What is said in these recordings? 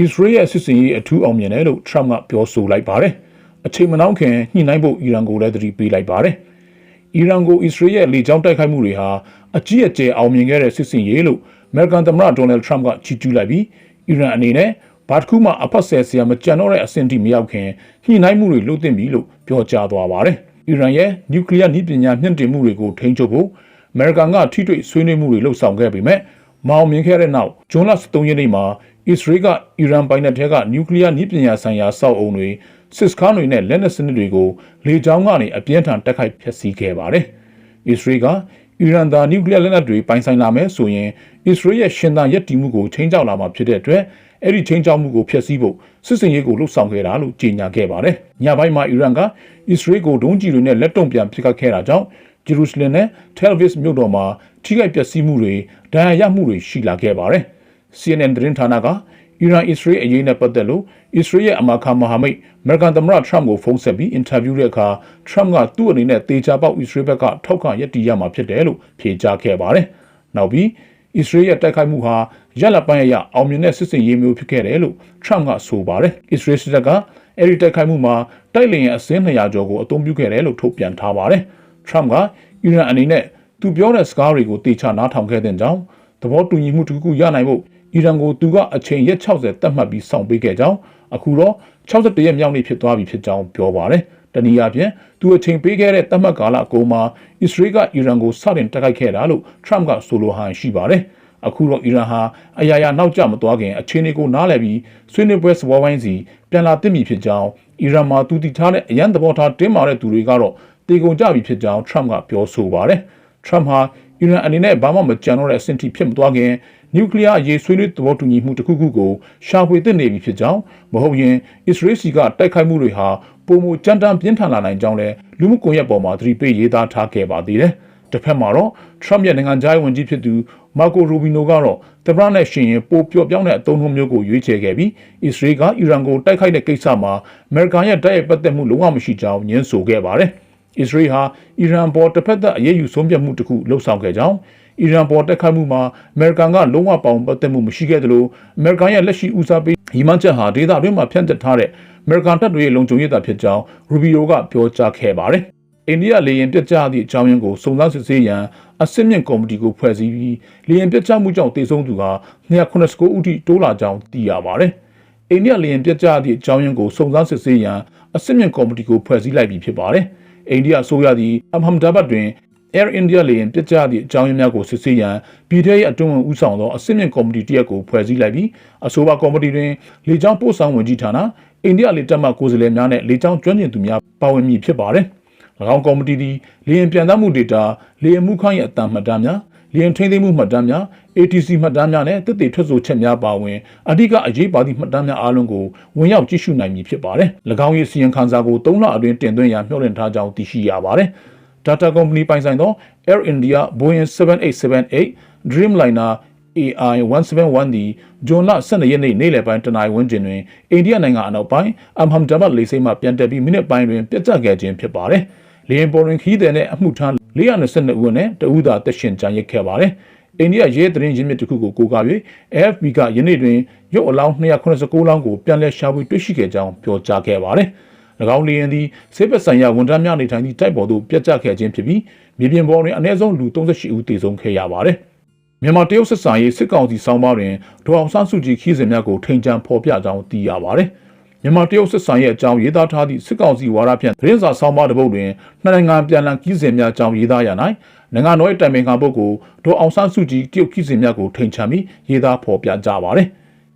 အစ္စရေးရဲ့စစ်စင်ရေးအထူးအောင်မြင်တယ်လို့ Trump ကပြောဆိုလိုက်ပါတယ်။အချိန်မနှောင်းခင်ညှိနှိုင်းဖို့အီရန်ကိုလည်းသတိပေးလိုက်ပါတယ်။အီရန်ကိုအစ္စရေးရဲ့လေကြောင်းတိုက်ခိုက်မှုတွေဟာအကြီးအကျယ်အောင်မြင်ခဲ့တဲ့စစ်စင်ရေးလို့အမေရိကန်သမ္မတဒေါ်နယ်ထရမ့်ကချီးကျူးလိုက်ပြီးအီရန်အနေနဲ့ဘာတစ်ခုမှအဖက်ဆယ်ဆရာမကြံတော့တဲ့အဆင့်ထိမရောက်ခင်ညှိနှိုင်းမှုတွေလုပ်သင့်ပြီလို့ပြောကြားသွားပါတယ်။အီရန်ရဲ့နျူကလ িয়ার နည်းပညာမြင့်တင်မှုတွေကိုထိန်းချုပ်ဖို့အမေရိကန်ကထိတွေ့ဆွေးနွေးမှုတွေလှုပ်ဆောင်ခဲ့ပေမဲ့မအောင်မြင်ခဲ့တဲ့နောက်ဇွန်လ23ရက်နေ့မှာ အစ္စရေးကအီရန်ပိုင်နက်ထဲကနျူကလ িয়ার နည်းပညာဆိုင်ရာစောက်အုံတွေစစ်စခန်းတွေနဲ့လက်နက်စနစ်တွေကိုလေကြောင်းကနေအပြင်းထန်တိုက်ခိုက်ဖျက်ဆီးခဲ့ပါတယ်။အစ္စရေးကအီရန်သားနျူကလ িয়ার လက်နက်တွေပိုင်ဆိုင်လာမယ်ဆိုရင်အစ္စရေးရဲ့ရှင်သန်ရပ်တည်မှုကိုချိန်ကြောက်လာမှာဖြစ်တဲ့အတွက်အဲ့ဒီချိန်ကြောက်မှုကိုဖျက်ဆီးဖို့စစ်စင်ရေးကိုလှုပ်ဆောင်ခဲ့တာလို့ကြေညာခဲ့ပါတယ်။ညပိုင်းမှာအီရန်ကအစ္စရေးကိုဒုံးကျည်တွေနဲ့လက်တုံ့ပြန်ပစ်ခတ်ခဲ့တာကြောင့်ဂျေရုဆလင်နဲ့တယ်လ်ဗစ်မြို့တော်မှာထိခိုက်ပျက်စီးမှုတွေဒဏ်ရာရမှုတွေရှိလာခဲ့ပါတယ်။ CNN သတင်းဌာနကအီရန်အစ္စရေးအရေးနဲ့ပတ်သက်လို့အစ္စရေးရဲ့အမာခါမဟာမိတ်အမေရိကန်သမ္မတထရမ့်ကိုဖုန်းဆက်ပြီးအင်တာဗျူးတဲ့အခါထရမ့်ကသူ့အနေနဲ့တေချာပေါက်အစ္စရေးဘက်ကထောက်ခံရည်တည်ရမှာဖြစ်တယ်လို့ဖြေကြားခဲ့ပါတယ်။နောက်ပြီးအစ္စရေးရဲ့တိုက်ခိုက်မှုဟာရက်လက်ပိုင်းအရအောင်မြင်တဲ့စစ်စင်ရေးမျိုးဖြစ်ခဲ့တယ်လို့ထရမ့်ကဆိုပါတယ်။အစ္စရေးစစ်တပ်ကအဲ့ဒီတိုက်ခိုက်မှုမှာတိုက်လျင်အစင်း200ကျော်ကိုအသုံးပြုခဲ့တယ်လို့ထုတ်ပြန်ထားပါတယ်။ထရမ့်ကအီရန်အနေနဲ့သူပြောတဲ့စကားတွေကိုတေချာနားထောင်ခဲ့တဲ့ကြောင်းသဘောတူညီမှုတစ်ခုခုရနိုင်ဖို့ အီရန်ကိုသူကအချိန်ရက်60တတ်မှတ်ပြီးစောင့်ပေးခဲ့ကြောင်းအခုတော့61ရက်မြောက်နေ့ဖြစ်သွားပြီဖြစ်ကြောင်းပြောပါတယ်။တနည်းအားဖြင့်သူအချိန်ပေးခဲ့တဲ့တတ်မှတ်ကာလအကုန်မှာအစ္စရေးကအီရန်ကိုစတင်တိုက်ခိုက်ခဲ့တာလို့ထရမ့်ကဆိုလိုဟန်ရှိပါတယ်။အခုတော့အီရန်ဟာအရာရာနောက်ကျမသွားခင်အခြေအနေကိုနားလည်ပြီးဆွေးနွေးပွဲစပွဲဝိုင်းစီပြန်လာသင့်ပြီဖြစ်ကြောင်းအီရန်မှာသူတည်ထားတဲ့အရန်သဘောထားတင်းမာတဲ့သူတွေကတော့တေကုန်ကြပြီဖြစ်ကြောင်းထရမ့်ကပြောဆိုပါတယ်။ထရမ့်ဟာအီရန်အနေနဲ့ဘာမှမကြံတော့တဲ့အဆင့်ထိဖြစ်မသွားခင် နျူကလ িয়ার အရေးဆွေးနွေးသဘောတူညီမှုတစ်ခုခုကိုရှာဖွေသင့်နေပြီဖြစ်ကြောင်းမဟုတ်ရင်အစ္စရေးစီကတိုက်ခိုက်မှုတွေဟာပုံမကြမ်းတမ်းပြင်းထန်လာနိုင်ကြောင်းလည်းလူမှုကွန်ရက်ပေါ်မှာသတိပေးရေးသားထားခဲ့ပါသေးတယ်။တစ်ဖက်မှာတော့ Trump ရဲ့နိုင်ငံခြားရေးဝန်ကြီးဖြစ်သူမာကိုရူဘီနိုကတော့တပရနဲ့ရှင်ရင်ပိုပြော့ပြောင်းတဲ့အသုံးအနှုန်းမျိုးကိုရွေးချယ်ခဲ့ပြီးအစ္စရေးကအီရန်ကိုတိုက်ခိုက်တဲ့ကိစ္စမှာအမေရိကန်ရဲ့တိုက်ရိုက်ပတ်သက်မှုလုံးဝမရှိကြောင်းညင်းဆိုခဲ့ပါတယ်။အစ္စရေးဟာအီရန်ပေါ်တစ်ဖက်သက်အရေးယူဆုံးဖြတ်မှုတစ်ခုလှုပ်ဆောင်ခဲ့ကြောင်း အီရန်ပေါ်တက်ခတ်မှုမှာအမေရိကန်ကလုံးဝပေါင်ပတ်သက်မှုမရှိခဲ့သလိုအမေရိကန်ရဲ့လက်ရှိဦးစားပေးရီမန်ချက်ဟာဒေသတွင်းမှာဖြန့်ကျက်ထားတဲ့အမေရိကန်တပ်တွေရဲ့လုံခြုံရေးတာဖြစ်ကြောင်းရူဘီယိုကပြောကြားခဲ့ပါတယ်။အိန္ဒိယလေယာဉ်ပြတ်ကျသည့်အကြောင်းရင်းကိုစုံစမ်းစစ်ဆေးရန်အစစ်မြင့်ကော်မတီကိုဖွဲ့စည်းပြီးလေယာဉ်ပြတ်ကျမှုကြောင့်တေဆုံးသူက289ဦးထိတိုးလာကြောင်းသိရပါတယ်။အိန္ဒိယလေယာဉ်ပြတ်ကျသည့်အကြောင်းရင်းကိုစုံစမ်းစစ်ဆေးရန်အစစ်မြင့်ကော်မတီကိုဖွဲ့စည်းလိုက်ပြီးဖြစ်ပါတယ်။အိန္ဒိယအစိုးရသည်အမ်ဟမ်ဒါဘတ်တွင် Air India လေယာဉ်ပြစ်ကျသည့်အကြောင်းရင်းများကိုစစ်ဆေးရန်ပြည်ထရေးအတွင်းဝင်ဦးဆောင်သောအစစ်မြင့်ကော်မတီတစ်ရပ်ကိုဖွဲ့စည်းလိုက်ပြီးအဆိုပါကော်မတီတွင်လေကြောင်းပို့ဆောင်ဝင်ကြီးဌာနအိန္ဒိယလေတပ်မှကိုယ်စားလှယ်များနဲ့လေကြောင်းကျွမ်းကျင်သူများပါဝင်မည်ဖြစ်ပါတယ်။၎င်းကော်မတီသည်လေယာဉ်ပြန်သမှုဒေတာလေယာဉ်မှုခိုင်းရဲ့အတန်မှတ်တမ်းများလေယာဉ်ထိန်းသိမ်းမှုမှတ်တမ်းများ ATC မှတ်တမ်းများနဲ့တစ်တည်ထွက်ဆိုချက်များပါဝင်အဓိကအရေးပါသည့်မှတ်တမ်းများအားလုံးကိုဝင်ရောက်ကြည့်ရှုနိုင်မည်ဖြစ်ပါတယ်။၎င်း၏စီရင်ခံစာကို3လအတွင်းတင်သွင်းရန်မျှော်လင့်ထားကြောင်းသိရှိရပါတယ်။ Data Company ပိုင်ဆိုင်သော Air India Boeing 7878 Dreamliner AI 171သည်ဂျွန်လ12ရက်နေ့နေ့လယ်ပိုင်းတနာရီဝန်းကျင်တွင်အိန္ဒိယနိုင်ငံအနောက်ပိုင်းအမ်ဟမ်ဒါဘတ်လေဆိပ်မှပြန်တက်ပြီးမိနစ်ပိုင်းတွင်ပြတ်ကျခဲ့ခြင်းဖြစ်ပါတယ်။လေယာဉ်ပေါ်တွင်ခီးသည်နှင့်အမှုထမ်း422ဦးနဲ့တဦးသာတက်ရှင်ကြံရစ်ခဲ့ပါတယ်။အိန္ဒိယရဲသတင်းရင်းမြစ်တစ်ခုကိုကိုးကား၍ AFP ကယနေ့တွင်ရုပ်အလောင်း289လောင်းကိုပြန်လည်ရှာဖွေတွေ့ရှိခဲ့ကြောင်းပြောကြားခဲ့ပါတယ်။၎ င်းလေယာဉ်သည်ဆေးဘက်ဆိုင်ရာဝန်ထမ်းများနေထိုင်သည့်တိုက်ပေါ်သို့ပြတ်ကျခဲ့ခြင်းဖြစ်ပြီးမြေပြင်ပေါ်တွင်အနည်းဆုံးလူ38ဦးသေဆုံးခဲ့ရပါသည်မြန်မာတရုတ်စစ်စာရေးစစ်ကောင်စီစောင်းပါတွင်ဒေါအောင်ဆန်းစုကြည်ခီးစဉ်များကိုထိန်ချန်ဖော်ပြကြောင်းသိရပါသည်မြန်မာတရုတ်စစ်ဆိုင်ရဲ့အကြောင်းရေးသားထားသည့်စစ်ကောင်စီဝါဒဖြန့်သတင်းစာဆောင်းပါးတစ်ပုဒ်တွင်နှစ်နိုင်ငံပြန်လည်ကြီးစဉ်များအကြောင်းရေးသားရ၌နိုင်ငံတော်၏တိုင်ပင်ခံပုဂ္ဂိုလ်ဒေါအောင်ဆန်းစုကြည်တရုတ်ကြီးစဉ်များကိုထိန်ချန်ပြီးရေးသားဖော်ပြကြပါသည်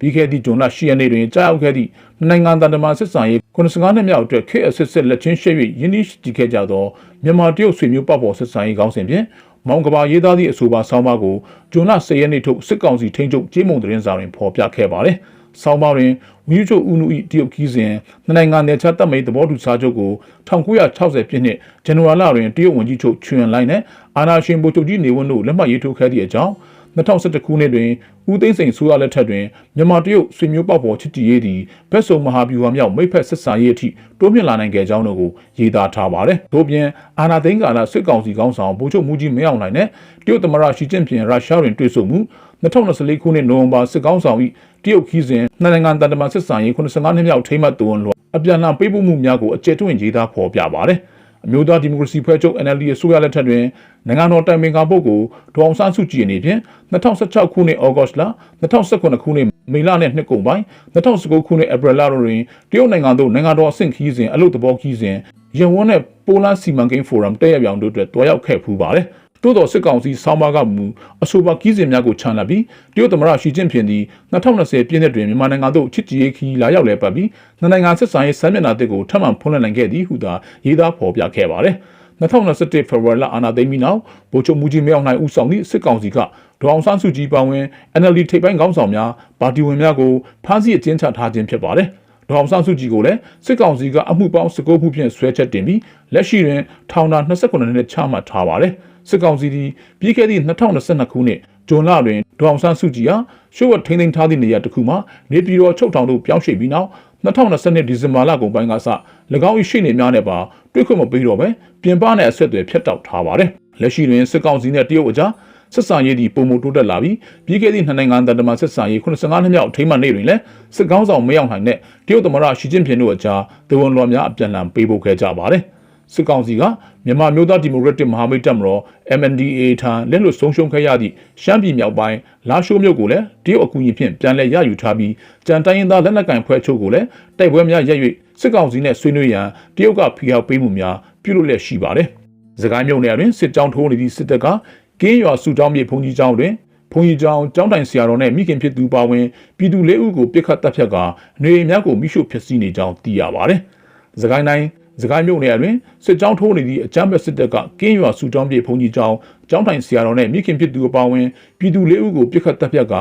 ပြီးခဲ့သည့်ဂျွန်လ10ရက်နေ့တွင်ကြားရောက်ခဲ့သည့်နိုင်ငံတကာစစ်ဆောင်ရေး95နှစ်မြောက်အတွက်ခေတ်အစစ်စစ်လက်ချင်းရှေ့၍ယင်းနှီးကြည့်ခဲ့ကြသောမြန်မာတရုတ်ဆွေမျိုးပတ်ပေါ်စစ်ဆောင်ရေးခေါင်းစဉ်ဖြင့်မောင်ကဘာရေးသားသည့်အဆိုပါဆောင်းပါးကိုဂျွန်လ10ရက်နေ့ထုတ်စစ်ကောင်စီထိန်းချုပ်ကြေးမုံသတင်းစာတွင်ဖော်ပြခဲ့ပါတယ်။ဆောင်းပါးတွင်ဝီချုပ်ဦးနု၏တရုတ်ခီးစဉ်နိုင်ငံနယ်ခြားတပ်မိတ်သဘောတူစာချုပ်ကို1960ပြည့်နှစ်ဇန်နဝါရီလတွင်တရုတ်ဝန်ကြီးချုပ်ချွန်လိုင်းနဲ့အာနာရှင်ဗိုလ်ချုပ်ကြီးနေဝင်းတို့လက်မှတ်ရေးထိုးခဲ့သည့်အကြောင်း 2011ခုနှစ်တွင်ဦးသိန်းစိန်ဆိုရလက်ထက်တွင်မြန်မာတရုတ်ဆွေမျိုးပေါက်ပေါ်ချစ်ကြည်ရေးသည်ဘက်စုံမဟာဗျူဟာမြောက်မိတ်ဖက်ဆက်ဆံရေးအထိတိုးမြင့်လာနိုင်ခဲ့ကြောင်းတို့ကိုရေးသားထားပါတယ်။တို့ပြင်အာနာသိန်းကာလစစ်ကောင်စီကောင်းဆောင်ဗိုလ်ချုပ်မူကြီးမင်းအောင်လှိုင်နဲ့တရုတ်သမ္မတရှီကျင့်ဖျင်ရုရှားတွင်တွေ့ဆုံမှု2024ခုနှစ်နိုဝင်ဘာစစ်ကောင်းဆောင်၏တရုတ်ခီးစဉ်နှစ်နိုင်ငံတန်တမာစစ်ဆန်ရေး85နှစ်မြောက်ထိမ်းမှတ်သွန်လွှာအပြန်အလှန်ပေးပို့မှုများကိုအကျယ်တွင်ရေးသားဖော်ပြပါတယ်။ အမျိုးသားဒီမိုကရေစီဖွဲ့ချုပ် NLD အစိုးရလက်ထက်တွင်နိုင်ငံတော်တိုင်ပင်ခံပုဂ္ဂိုလ်ဒေါအောင်ဆန်းစုကြည်အနေဖြင့်2016ခုနှစ်ဩဂတ်စ်လ2019ခုနှစ်မေလနဲ့နှစ်ကုန်ပိုင်း2019ခုနှစ်ဧပြီလတို့တွင်တရုတ်နိုင်ငံသို့နိုင်ငံတော်အဆင့်ခီးစဉ်အလို့တဘောခီးစဉ်ရဝန်းနဲ့ပိုလန်စီမံကိန်းဖိုရမ်တက်ရောက်တို့အတွက်တွားရောက်ခဲ့ဖူးပါတယ်။ တိုးတော်စစ်ကောင်စီဆောင်းပါးကမူအဆိုပါကီးစဉ်များကိုခြံလှပ်ပြီးတရုတ်သမ္မတရှီကျင့်ဖျင်သည်2020ပြည့်နှစ်တွင်မြန်မာနိုင်ငံသို့ချစ်ကြည်ရေးခီးလာရောက်လဲပတ်ပြီးနှစ်နိုင်ငံဆက်ဆံရေးစမ်းမျက်နှာတစ်ကိုထပ်မံဖွင့်လှစ်နိုင်ခဲ့သည်ဟုသာရေးသားဖော်ပြခဲ့ပါတယ်။2021ဖေဖော်ဝါရီလအာဏာသိမ်းပြီးနောက်ဗိုလ်ချုပ်မူကြီးမြောက်နိုင်ဦးဆောင်သည့်စစ်ကောင်စီကဒေါအောင်ဆန်းစုကြည်ပါဝင် NLD ထိပ်ပိုင်းခေါင်းဆောင်များပါတီဝင်များကိုဖမ်းဆီးအကျဉ်းချထားခြင်းဖြစ်ပါတယ်။ ဒေါအောင်ဆန်းစုကြည်ကိုလည်းစစ်ကောင်စီကအမှုပေါင်း19ခုဖြင့်ဆွဲချက်တင်ပြီးလက်ရှိတွင်ထောင်ဒဏ်29နှစ်ချမှတ်ထားပါတယ်။စစ်ကောင်စီသည်ပြီးခဲ့သည့်2022ခုနှစ်ဇွန်လတွင်ဒေါအောင်ဆန်းစုကြည်ဟာရှို့ဝတ်ထိန်းသိမ်းထားသည့်နေရာတစ်ခုမှာနေပြည်တော်ချုပ်ထောင်သို့ပြောင်းရွှေ့ပြီးနောက်2020ဒီဇင်ဘာလကုန်ပိုင်းကစ၎င်း၏ရှေ့နေများနဲ့ပါတွေ့ခွင့်မပေးတော့ဘဲပြင်ပနဲ့အဆက်အသွယ်ဖြတ်တောက်ထားပါတယ်။လက်ရှိတွင်စစ်ကောင်စီနဲ့တရုတ်အကြား ဆက်ဆံရေးဒီပုံမတိုးတက်လာပြီးပြီးခဲ့သည့်နှစ်နိုင်ငံတန်တမာဆက်ဆံရေး85နှစ်မြောက်အထိမ်းအမှတ်နေ့တွင်လည်းစစ်ကောင်းဆောင်မရောက်နိုင်တဲ့တရုတ်သမ္မတရှီကျင့်ဖျင်တို့အကြားသဝန်လွှာများအပြန်အလှန်ပေးပို့ခဲ့ကြပါတယ်။စစ်ကောင်စီကမြန်မာမျိုးသားဒီမိုကရက်တစ်မဟာမိတ်တပ်မတော် MNDAA ထံလက်လွတ်ဆုံးရှုံးခဲ့ရသည့်ရှမ်းပြည်မြောက်ပိုင်းလာရှိုးမြို့ကိုလည်းတရုတ်အကူအညီဖြင့်ပြန်လည်ရယူထားပြီးကြံတိုင်းရင်းသားလက်နက်ကင်ဖွဲ့ချုပ်ကိုလည်းတိုက်ပွဲများရပ်၍စစ်ကောင်စီနဲ့ဆွေးနွေးရန်တရုတ်ကဖိအားပေးမှုများပြုလုပ်လျက်ရှိပါတယ်။စကိုင်းမြို့နယ်တွင်စစ်ကြောင်းထိုးနေသည့်စစ်တပ်က ကင်းရွာစုတောင်းမြေဘုံကြီးကျောင်းတွင်ဘုံကြီးကျောင်းကျောင်းတိုင်ဆရာတော်နဲ့မိခင်ဖြစ်သူပါဝင်ပြည်သူလေးဦးကိုပြစ်ခတ်တပ်ဖြတ်ကနေအိမ်များကိုမိရှုဖျက်ဆီးနေကြောင်းသိရပါတယ်။စကိုင်းတိုင်းစကိုင်းမြို့နယ်အတွင်းစစ်ကြောင်းထိုးနေသည့်အကြမ်းဖက်စစ်တပ်ကကင်းရွာစုတောင်းပြေဘုံကြီးကျောင်းကျောင်းတိုင်ဆရာတော်နဲ့မိခင်ဖြစ်သူအပါအဝင်ပြည်သူလေးဦးကိုပြစ်ခတ်တပ်ဖြတ်က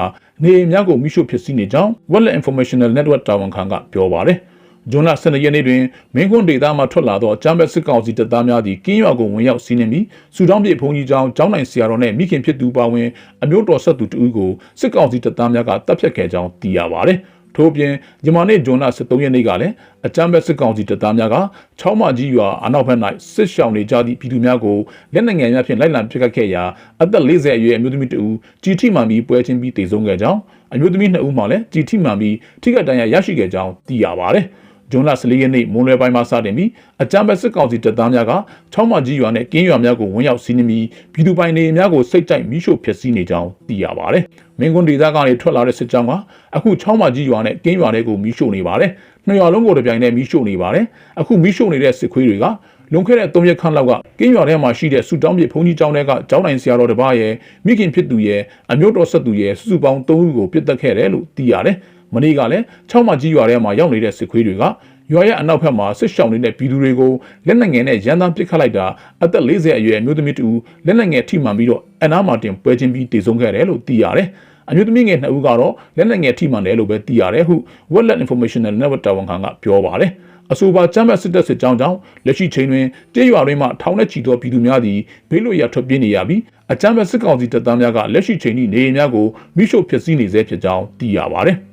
နေအိမ်များကိုမိရှုဖြစ်စီနေကြောင်း World Informational Network တာဝန်ခံကပြောပါတယ်။ ဂျွန်လ12ရက်နေ့တွင်မင်းကွန်းဒေသမှထွက်လာသောဂျမ်ဘက်စစ်ကောင်စီတပ်သားများသည်ကင်းရွာကိုဝင်ရောက်စီးနှင်ပြီးစူတောင်းပြေဘုံကြီးကျောင်းကျောင်းနိုင်ဆရာတော်နှင့်မိခင်ဖြစ်သူပါဝင်အမျိုးတော်ဆက်သူတဦးကိုစစ်ကောင်စီတပ်သားများကတပ်ဖြတ်ခဲ့ကြောင်းသိရပါသည်။ထို့ပြင်ဂျမန်နေ့ဂျွန်လ23ရက်နေ့ကလည်းအကြမ်းဖက်စစ်ကောင်စီတပ်သားများကချောင်းမကြီးရွာအနောက်ဘက်၌စစ်ရှောင်နေကြသည့်ပြည်သူများကိုလက်နက်ငယ်များဖြင့်လိုက်လံပစ်ခတ်ခဲ့ရာအသက်40အရွယ်အမျိုးသမီးတဦးကြီးထိမှန်ပြီးပွဲချင်းပြီးတေဆုံးခဲ့ကြောင်းအမျိုးသမီး2ဦးမှလည်းကြီးထိမှန်ပြီးထိခိုက်ဒဏ်ရာရရှိခဲ့ကြောင်းသိရပါဗျ။ ဂျွန်လ14ရက်နေ့မွန်းလွဲပိုင်းမှာစတင်ပြီးအကြမ်းဖက်စစ်ကောင်စီတပ်သားများကချောင်းမကြီးရွာနဲ့ကင်းရွာများကိုဝင်ရောက်စီးနင်းပြီးပြည်သူပိုင်နေများကိုစိတ်ကြိုက်မိရှို့ဖျက်ဆီးနေကြောင်းသိရပါတယ်။မင်းကွန်းဒေသကနေထွက်လာတဲ့စစ်ကြောင်းကအခုချောင်းမကြီးရွာနဲ့ကင်းရွာတွေကိုမိရှို့နေပါတယ်။နှစ်ရွာလုံးကိုတပြိုင်တည်းမိရှို့နေပါတယ်။အခုမိရှို့နေတဲ့စစ်ခွေးတွေကလွန်ခဲ့တဲ့၃ရက်ခန့်လောက်ကကင်းရွာထဲမှာရှိတဲ့ဆူတောင်းမြေဘုံကြီးကျောင်းထဲကကျောင်းတိုင်ဆရာတော်တစ်ပါးရဲ့မိခင်ဖြစ်သူရဲ့အမျိုးတော်ဆက်သူရဲ့စုစုပေါင်း၃ဦးကိုပြစ်တက်ခဲ့တယ်လို့သိရတယ်။ မနေ့ကလည်းချောင်းမကြီးရွာထဲမှာရောက်နေတဲ့စစ်ခွေးတွေကရွာရဲ့အနောက်ဘက်မှာစစ်ရှောင်နေတဲ့ပြည်သူတွေကိုလက်နက်ငယ်နဲ့ရန်သားပစ်ခတ်လိုက်တာအသက်40အရွယ်မျိုးသမီးတူလက်နက်ငယ်ထိမှန်ပြီးတော့အနားမှာတင်ပွဲချင်းပြီးတည်ဆုံခဲ့တယ်လို့သိရတယ်။အမျိုးသမီးငယ်နှစ်ဦးကတော့လက်နက်ငယ်ထိမှန်တယ်လို့ပဲသိရတယ်ဟု World Informational Network တာဝန်ခံကပြောပါတယ်။အဆိုပါချမ်းဘတ်စစ်တပ်စစ်ကြောင်းကြောင့်လက်ရှိချိန်တွင်တရွာတွင်မှထောင်နဲ့ချီသောပြည်သူများသည်ဘေးလွတ်ရာထွက်ပြေးနေရပြီးအချမ်းဘတ်စစ်ကောင်စီတပ်သားများကလက်ရှိချိန်ထိနေအိမ်များကိုမိရှုဖျက်ဆီးနေဆဲဖြစ်ကြောင်းသိရပါတယ်။